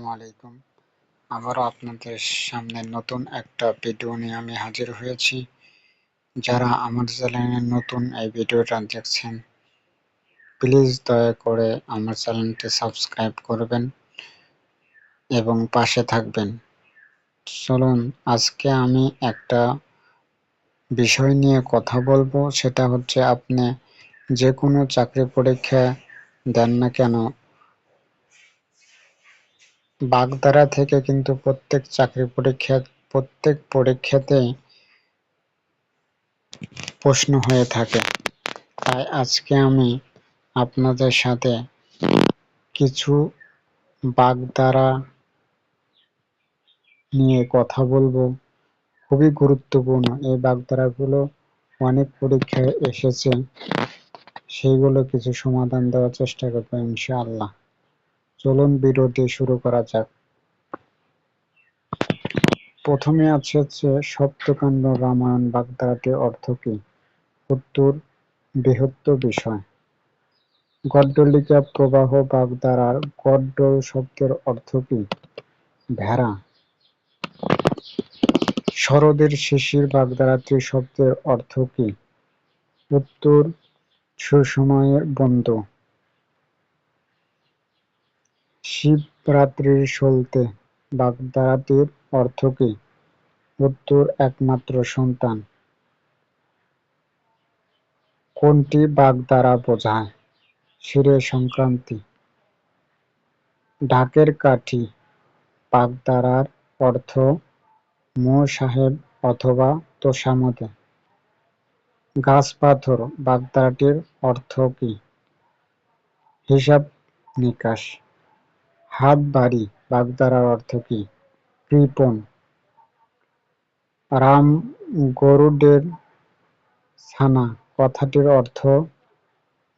আসসালামু আলাইকুম। আবারও আপনাদের সামনে নতুন একটা ভিডিও নিয়ে আমি হাজির হয়েছি। যারা আমার চ্যানেলে নতুন এই ভিডিওটা দেখছেন, প্লিজ দয়া করে আমার চ্যানেলটি সাবস্ক্রাইব করবেন এবং পাশে থাকবেন। চলুন, আজকে আমি একটা বিষয় নিয়ে কথা বলব। সেটা হচ্ছে আপনি যে কোনো চাকরি পরীক্ষা দেন না কেন বাগধারা থেকে কিন্তু প্রত্যেক চাকরি পরীক্ষা, প্রত্যেক পরীক্ষাতেই প্রশ্ন হয়ে থাকে। তাই আজকে আমি আপনাদের সাথে কিছু বাগধারা নিয়ে কথা বলব। খুবই গুরুত্বপূর্ণ। এই বাগধারাগুলো অনেক পরীক্ষায় এসেছে। সেইগুলো কিছু সমাধান দেওয়ার চেষ্টা করব ইনশাআল্লাহ। চলুন ভিডিওটি শুরু করা যাক। প্রথমে আছে হচ্ছে সপ্তকাণ্ড রামায়ণ বাগধারাটির অর্থ কি? উত্তর, বৃহত্ত বিষয়। গড্ডলিকা প্রবাহ বাগধারার গড্ডল শব্দের অর্থ কি? ভেড়া। শরদের শিশির বাগধারাটি শব্দের অর্থ কি? উত্তর, সুসময়ের বন্ধু। শিবরাত্রির সলতে বাগধারাটির অর্থ কি উত্তর একমাত্র সন্তান। কোনটি বাগধারা বোঝায়? শিরে সংক্রান্তি। ঢাকের কাঠি বাগধারার অর্থ মো সাহেব অথবা তোষামদে গাছ পাথর অর্থ কি? হিসাব নিকাশ। হাত বাড়ি বাগধারার অর্থ কি? কৃপণ। রাম গরুডের ছানা, কথাটির অর্থ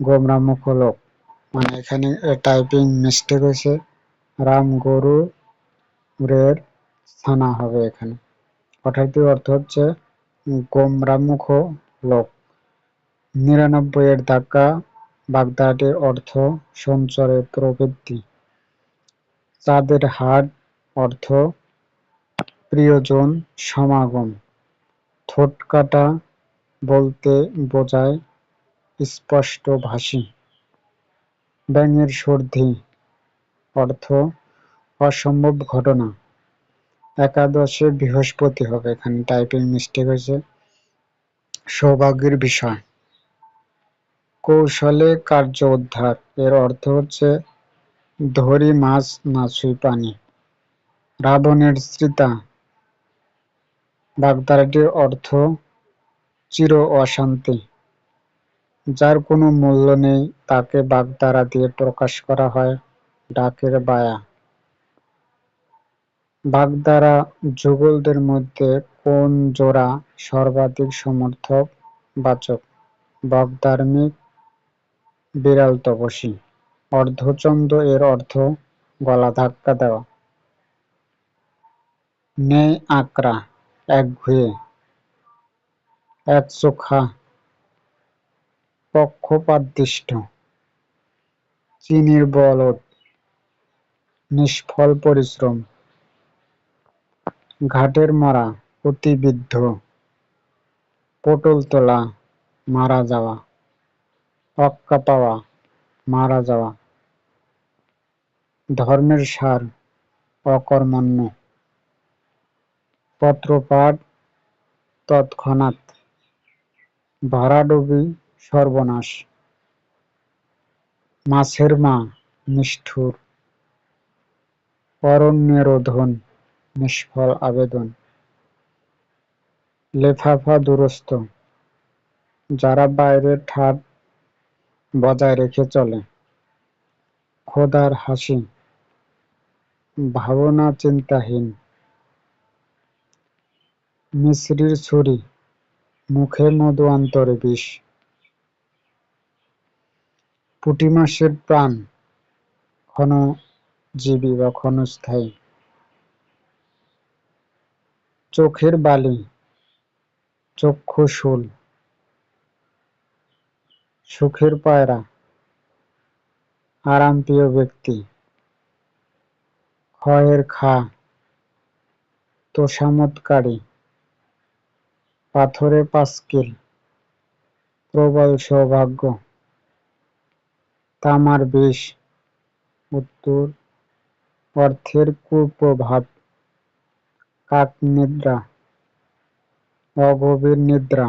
গোমরামুখ লোক। মানে এখানে টাইপিং মিস্টেক হয়েছে। রাম গরু রের ছানা হবে এখানে। কথাটির অর্থ হচ্ছে গোমরামুখ লোক। নিরানব্বই এর ধাক্কা বাগদাটির অর্থ সঞ্চরে প্রবৃত্তি। চাঁদের হাট অর্থ প্রিয়জন, সমাগম। ঠোঁট কাটা বলতে বোঝায় স্পষ্ট ভাষী। ব্যাঙের সর্ধি অর্থ অসম্ভব ঘটনা। একাদশে বৃহস্পতি হবে, এখানে টাইপিং মিস্টেক হয়েছে। সৌভাগ্যের বিষয়। কৌশলে কার্য উদ্ধার, এর অর্থ হচ্ছে ধরি মাছ না ছুঁই পানি। রাবণের স্ত্রীতা বাগধারাটির অর্থ চির অশান্তি। যার কোনো মূল্য নেই তাকে বাগধারা দিয়ে প্রকাশ করা হয় ডাকের বায়া। বাগধারা যুগলদের মধ্যে কোন জোড়া সর্বাধিক সমর্থক বাচক? বগধার্মিক বিড়াল তপসী অর্ধচন্দ্র এর অর্থ গলা ধাক্কা দেওয়া। নেই আঁকড়া একঘুয়ে একচোখা পক্ষপাতদৃষ্ট, চিনির বলদ নিষ্ফল পরিশ্রম, ঘাটের মরা অতিবৃদ্ধ, পটল তোলা মারা যাওয়া, অক্কা পাওয়া মারা যাওয়া। ধর্মের সার অকর্মণ্য। পত্রপাঠ তৎক্ষণাৎ। ভরাডুবি সর্বনাশ। মাছের মা নিষ্ঠুর। অরণ্যরোধন নিষ্ফল আবেদন। লেফাফা দুরস্ত যারা বাইরের ঠাট বজায় রেখে চলে। খোদার হাসি ভাবনা চিন্তাহীন মিশ্রির ছুরি, মুখে মধু অন্তরে বিষ। পুঁটি মাসের প্রাণ, ক্ষণজীবী বা ক্ষণস্থায়ী। চোখের বালি চক্ষুশূল সুখের পায়রা, আরামপ্রিয় ব্যক্তি। হয়ের খা তোষামতকারী পাথরে পাস্কিল প্রবল সৌভাগ্য, তামার বিষ, উত্তর, অর্থের কুপ্রভাব কাক নিদ্রা অগভীর নিদ্রা,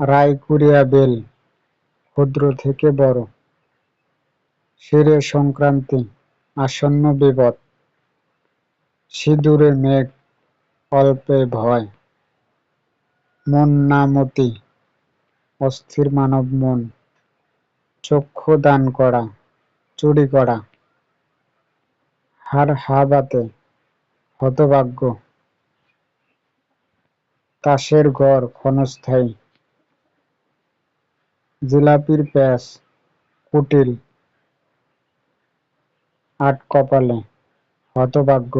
রায়কুরিয়া বেল, ক্ষুদ্র থেকে বড়। শিরে সংক্রান্তি, আসন্ন বিপদ, সিঁদুরে মেঘ, অল্পে ভয়, মন নামতি, অস্থির মানব মন, চক্ষু দান করা, চুরি করা, হার হাবাতে, হতভাগ্য, তাসের ঘর ক্ষণস্থায়ী, জিলাপির প্যাঁচ, কুটিল আট কপালে। হতভাগ্য।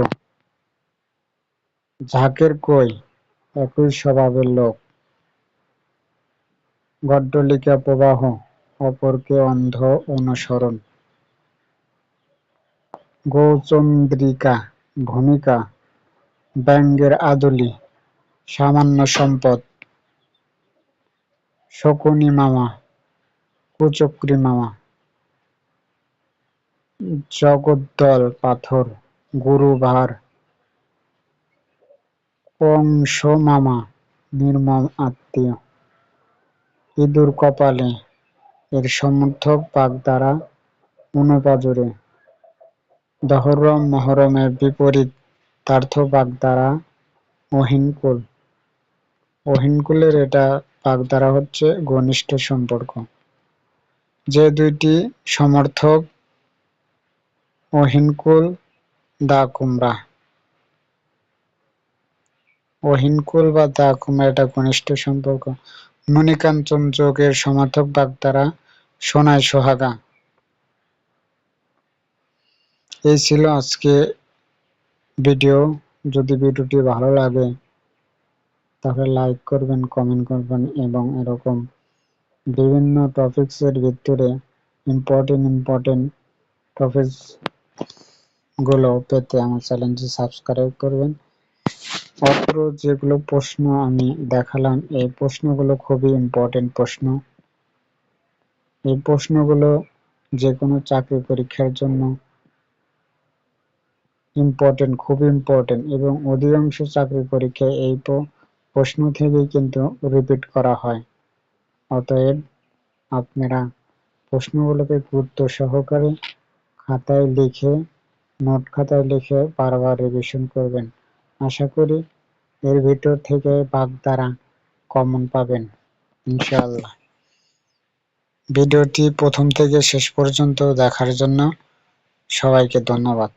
ঝাঁকের কই? একই স্বভাবের লোক। গড্ডলিকা প্রবাহ, অপরকে অন্ধ অনুসরণ। গৌচন্দ্রিকা, ভূমিকা, ব্যঙ্গের আদলি, সামান্য সম্পদ। শকুনি মামা, কুচক্রি মামা। জগদ্দল, পাথর গুরু ভার মামা নির্মম আত্মীয়। ইঁদুর কপালে এর সমর্থক বাগদারা অনুপাজরে দহরম মহরমের বিপরীত তার্থ বাগদারা অহিনকুল। অহিনকুলের এটা বাগদারা হচ্ছে ঘনিষ্ঠ সম্পর্ক। যে দুইটি সমর্থক অহিনকুল দা কুমড়া। অহিনকুল বা দা কুমড়া এটা ঘনিষ্ঠ সম্পর্ক। ননিকাঞ্চন যোগের সমর্থক বাগদারা সোনায় সোহাগা। এই ছিল আজকে ভিডিও। যদি ভিডিওটি ভালো লাগে, তাহলে লাইক করবেন, কমেন্ট করবেন এবং এরকম বিভিন্ন টপিক্সের ভিতরে ইম্পর্টেন্ট ইম্পর্টেন্ট টপিকস গুলো পেতে আমার চ্যানেলটি সাবস্ক্রাইব করবেন। অত্র যেগুলো প্রশ্ন আমি দেখালাম, এই প্রশ্নগুলো খুবই ইম্পর্টেন্ট প্রশ্ন। এই প্রশ্নগুলো যে কোনো চাকরি পরীক্ষার জন্য ইম্পর্টেন্ট খুব ইম্পর্টেন্ট এবং অধিকাংশ চাকরি পরীক্ষায় এই প্রশ্ন থেকেই কিন্তু রিপিট করা হয়। অতএব আপনারা প্রশ্নগুলোকে গুরুত্ব সহকারে খাতায় লিখে, নোট খাতায় লিখে বারবার রিভিশন করবেন। আশা করি এর ভিতর থেকে বাগদারা কমন পাবেন, ইনশাআল্লাহ। ভিডিওটি প্রথম থেকে শেষ পর্যন্ত দেখার জন্য সবাইকে ধন্যবাদ।